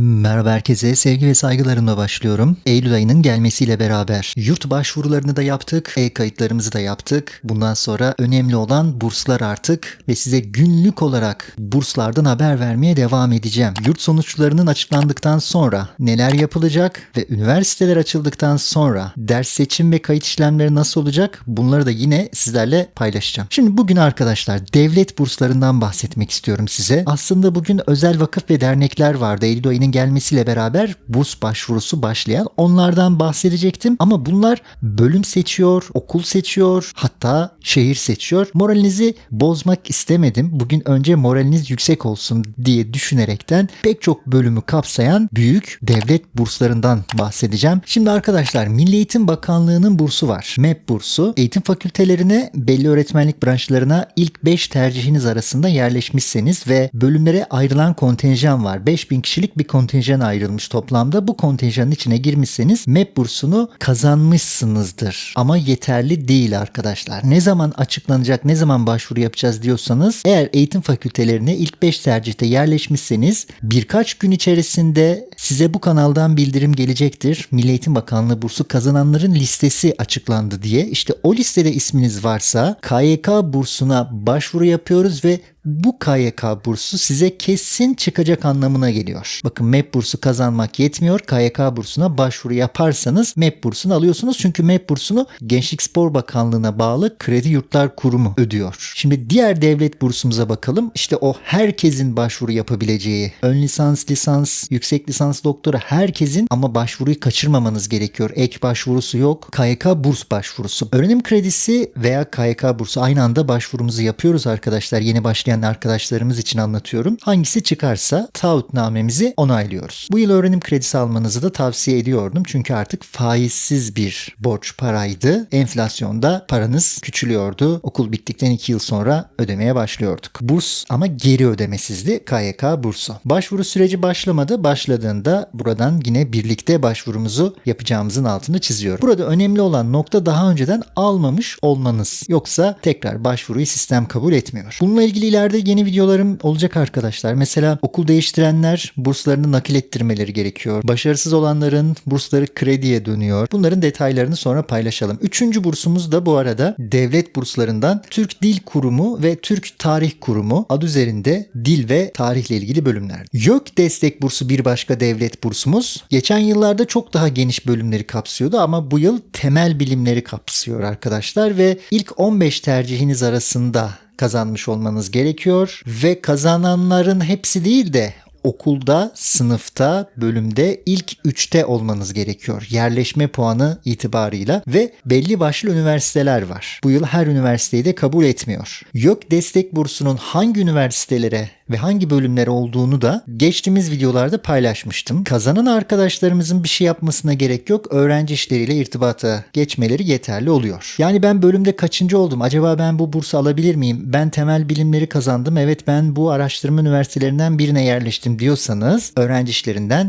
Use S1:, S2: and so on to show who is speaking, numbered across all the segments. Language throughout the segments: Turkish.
S1: Merhaba herkese, sevgi ve saygılarımla başlıyorum. Eylül ayının gelmesiyle beraber yurt başvurularını da yaptık, e-kayıtlarımızı da yaptık. Bundan sonra önemli olan burslar artık ve size günlük olarak burslardan haber vermeye devam edeceğim. Yurt sonuçlarının açıklandıktan sonra neler yapılacak ve üniversiteler açıldıktan sonra ders seçim ve kayıt işlemleri nasıl olacak bunları da yine sizlerle paylaşacağım. Şimdi bugün arkadaşlar devlet burslarından bahsetmek istiyorum size. Aslında bugün özel vakıf ve dernekler vardı. Eylül ayının gelmesiyle beraber burs başvurusu başlayan onlardan bahsedecektim. Ama bunlar bölüm seçiyor, okul seçiyor, hatta şehir seçiyor. Moralinizi bozmak istemedim. Bugün önce moraliniz yüksek olsun diye düşünerekten pek çok bölümü kapsayan büyük devlet burslarından bahsedeceğim. Şimdi arkadaşlar Milli Eğitim Bakanlığı'nın bursu var. MEP bursu. Eğitim fakültelerine belli öğretmenlik branşlarına ilk 5 tercihiniz arasında yerleşmişseniz ve bölümlere ayrılan kontenjan var. 5000 kişilik bir kontenjan ayrılmış toplamda. Bu kontenjanın içine girmişseniz MEP bursunu kazanmışsınızdır. Ama yeterli değil arkadaşlar. Ne zaman açıklanacak, ne zaman başvuru yapacağız diyorsanız eğer eğitim fakültelerine ilk 5 tercihte yerleşmişseniz birkaç gün içerisinde size bu kanaldan bildirim gelecektir. Milli Eğitim Bakanlığı bursu kazananların listesi açıklandı diye. İşte o listede isminiz varsa KYK bursuna başvuru yapıyoruz ve bu KYK bursu size kesin çıkacak anlamına geliyor. Bakın MEP bursu kazanmak yetmiyor. KYK bursuna başvuru yaparsanız MEP bursunu alıyorsunuz. Çünkü MEP bursunu Gençlik Spor Bakanlığı'na bağlı Kredi Yurtlar Kurumu ödüyor. Şimdi diğer devlet bursumuza bakalım. İşte o herkesin başvuru yapabileceği ön lisans, lisans, yüksek lisans, doktora herkesin ama başvuruyu kaçırmamanız gerekiyor. Ek başvurusu yok. KYK burs başvurusu. Öğrenim kredisi veya KYK bursu aynı anda başvurumuzu yapıyoruz arkadaşlar. Yeni başlayan arkadaşlarımız için anlatıyorum. Hangisi çıkarsa taahhütnamemizi onaylıyoruz. Bu yıl öğrenim kredisi almanızı da tavsiye ediyordum. Çünkü artık faizsiz bir borç paraydı. Enflasyonda paranız küçülüyordu. Okul bittikten 2 yıl sonra ödemeye başlıyorduk. Burs ama geri ödemesizdi. KYK bursu. Başvuru süreci başlamadı. Başladığında buradan yine birlikte başvurumuzu yapacağımızın altını çiziyorum. Burada önemli olan nokta daha önceden almamış olmanız. Yoksa tekrar başvuruyu sistem kabul etmiyor. Bununla ilgili ileride yeni videolarım olacak arkadaşlar. Mesela okul değiştirenler burslarını nakil ettirmeleri gerekiyor. Başarısız olanların bursları krediye dönüyor. Bunların detaylarını sonra paylaşalım. Üçüncü bursumuz da bu arada devlet burslarından Türk Dil Kurumu ve Türk Tarih Kurumu adı üzerinde dil ve tarihle ilgili bölümler. YÖK destek bursu bir başka devlet bursumuz. Geçen yıllarda çok daha geniş bölümleri kapsıyordu ama bu yıl temel bilimleri kapsıyor arkadaşlar ve ilk 15 tercihiniz arasında kazanmış olmanız gerekiyor. Ve kazananların hepsi değil de okulda, sınıfta, bölümde ilk 3'te olmanız gerekiyor. Yerleşme puanı itibarıyla ve belli başlı üniversiteler var. Bu yıl her üniversiteyi de kabul etmiyor. YÖK destek bursunun hangi üniversitelere ve hangi bölümlere olduğunu da geçtiğimiz videolarda paylaşmıştım. Kazanan arkadaşlarımızın bir şey yapmasına gerek yok. Öğrenci işleriyle irtibata geçmeleri yeterli oluyor. Yani ben bölümde kaçıncı oldum? Acaba ben bu bursu alabilir miyim? Ben temel bilimleri kazandım. Evet ben bu araştırma üniversitelerinden birine yerleştim diyorsanız öğrenci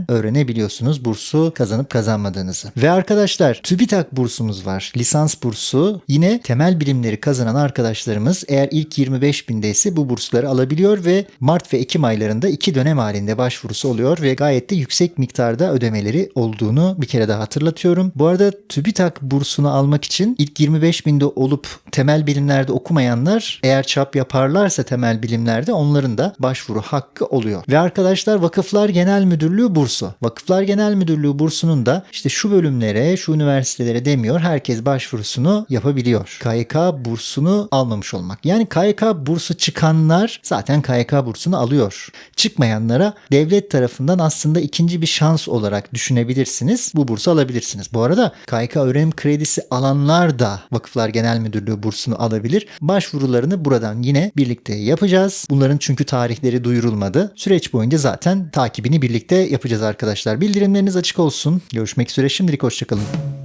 S1: öğrenebiliyorsunuz bursu kazanıp kazanmadığınızı. Ve arkadaşlar TÜBİTAK bursumuz var. Lisans bursu. Yine temel bilimleri kazanan arkadaşlarımız eğer ilk 25 bindeyse bu bursları alabiliyor ve Mart ve Ekim aylarında iki dönem halinde başvurusu oluyor ve gayet de yüksek miktarda ödemeleri olduğunu bir kere daha hatırlatıyorum. Bu arada TÜBİTAK bursunu almak için ilk 25 binde olup temel bilimlerde okumayanlar eğer çap yaparlarsa temel bilimlerde onların da başvuru hakkı oluyor. Ve arkadaşlar Vakıflar Genel Müdürlüğü bursu. Vakıflar Genel Müdürlüğü bursunun da işte şu bölümlere, şu üniversitelere demiyor. Herkes başvurusunu yapabiliyor. KYK bursunu almamış olmak. Yani KYK bursu çıkanlar zaten KYK bursunu alıyor. Çıkmayanlara devlet tarafından aslında ikinci bir şans olarak düşünebilirsiniz. Bu bursu alabilirsiniz. Bu arada KYK öğrenim kredisi alanlar da Vakıflar Genel Müdürlüğü bursunu alabilir. Başvurularını buradan yine birlikte yapacağız. Bunların çünkü tarihleri duyurulmadı. Süreç boyunca zaten takibini birlikte yapacağız arkadaşlar. Bildirimleriniz açık olsun. Görüşmek üzere şimdilik hoşçakalın.